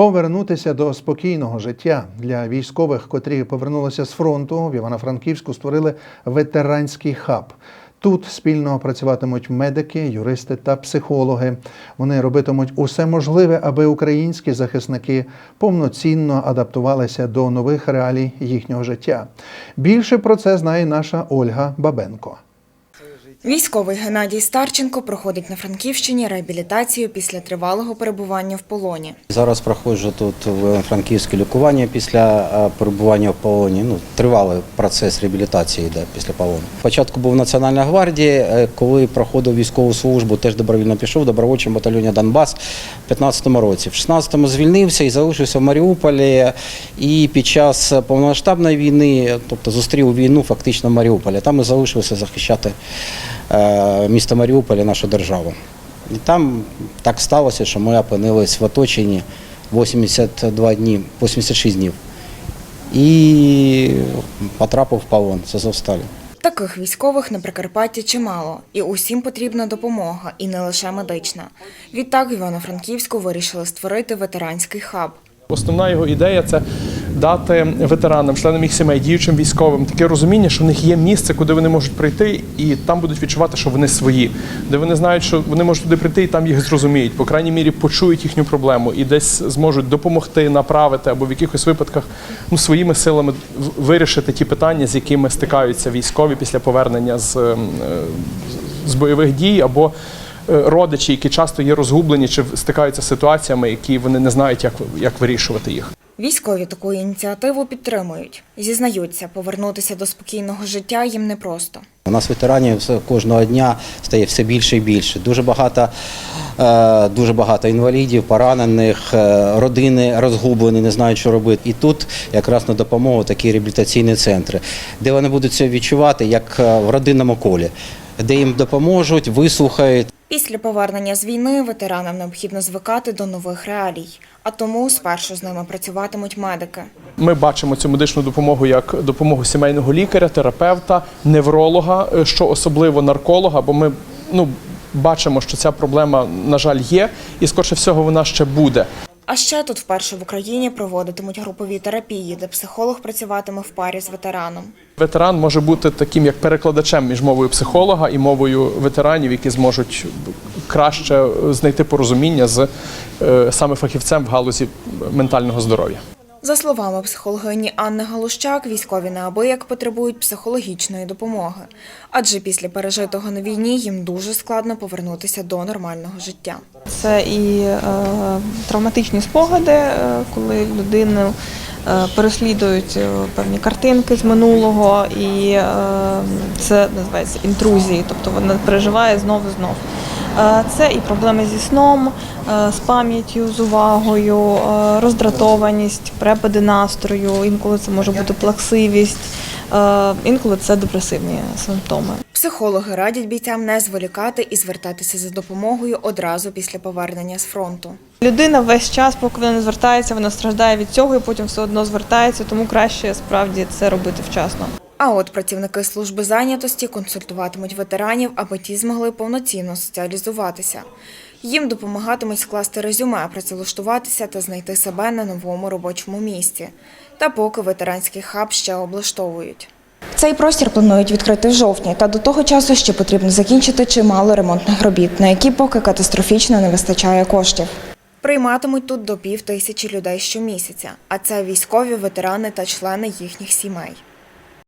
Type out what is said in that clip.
Повернутися до спокійного життя для військових, котрі повернулися з фронту в Івано-Франківську, створили ветеранський хаб. Тут спільно працюватимуть медики, юристи та психологи. Вони робитимуть усе можливе, аби українські захисники повноцінно адаптувалися до нових реалій їхнього життя. Більше про це знає наша Ольга Бабенко. Військовий Геннадій Старченко проходить на Франківщині реабілітацію після тривалого перебування в полоні. Зараз проходжу тут в франківське лікування після перебування в полоні. Ну, тривалий процес реабілітації йде після полону. Спочатку був в Національній гвардії, е, коли проходив військову службу, теж добровільно пішов в добровольчому батальйоні Донбас в 15-му році. В 16-му звільнився і залишився в Маріуполі. І під час повномасштабної війни, тобто зустрів війну фактично в Маріуполі. Там і залишився захищати е, місто Маріуполь нашу державу. І там так сталося, що ми опинились в оточенні 82 дні, 86 днів. І потрапив в полон з Азовсталі. Таких військових на Прикарпатті чимало, і усім потрібна допомога, і не лише медична. Відтак в Івано-Франківську вирішили створити ветеранський хаб. Основна його ідея це дати ветеранам, членам їх сімей, діючим військовим таке розуміння, що в них є місце, куди вони можуть прийти, і там будуть відчувати, що вони свої, де вони знають, що вони можуть туди прийти і там їх зрозуміють, по крайній мірі почують їхню проблему і десь зможуть допомогти, направити або в якихось випадках ну, своїми силами вирішити ті питання, з якими стикаються військові після повернення з, е, з бойових дій або е, родичі, які часто є розгублені чи стикаються з ситуаціями, які вони не знають, як, як вирішувати їх. Військові таку ініціативу підтримують. Зізнаються, повернутися до спокійного життя їм непросто. У нас ветеранів кожного дня стає все більше і більше. Дуже багато, е, дуже багато інвалідів, поранених, е, родини розгублені, не знають, що робити. І тут якраз на допомогу такі реабілітаційні центри, де вони будуть це відчувати як е, в родинному колі, де їм допоможуть, вислухають. Після повернення з війни ветеранам необхідно звикати до нових реалій, а тому спершу з ними працюватимуть медики. Ми бачимо цю медичну допомогу як допомогу сімейного лікаря, терапевта, невролога, е, що особливо нарколога, бо ми ну, бачимо, що ця проблема, на жаль, є, і скорше всього вона ще буде. А ще тут вперше в Україні проводитимуть групові терапії, де психолог працюватиме в парі з ветераном. Ветеран може бути таким як перекладачем між мовою психолога і мовою ветеранів, які зможуть краще знайти порозуміння з е, саме фахівцем в галузі ментального здоров'я. За словами психологині Анни Галущак, військові неабияк потребують психологічної допомоги, адже після пережитого на війні їм дуже складно повернутися до нормального життя. Це і е, травматичні спогади, е, коли людину е, переслідують е, певні картинки з минулого, і е, це називається інтрузії, тобто вона переживає знову знову. Е, Це і проблеми зі сном, е, з пам'яттю, з увагою, е, роздратованість, перепади настрою, інколи це може бути плаксивість, інколи це депресивні симптоми. Психологи радять бійцям не зволікати і звертатися за допомогою одразу після повернення з фронту. Людина весь час, поки вона не звертається, вона страждає від цього і потім все одно звертається, тому краще справді це робити вчасно. А от працівники служби зайнятості консультуватимуть ветеранів, аби ті змогли повноцінно соціалізуватися. Їм допомагатимуть скласти резюме, працевлаштуватися та знайти себе на новому робочому місці. Та поки ветеранський хаб ще облаштовують. Цей простір планують відкрити в жовтні, та до того часу ще потрібно закінчити чимало ремонтних робіт, на які поки катастрофічно не вистачає коштів. Прийматимуть тут до пів тисячі людей щомісяця, а це військові, ветерани та члени їхніх сімей.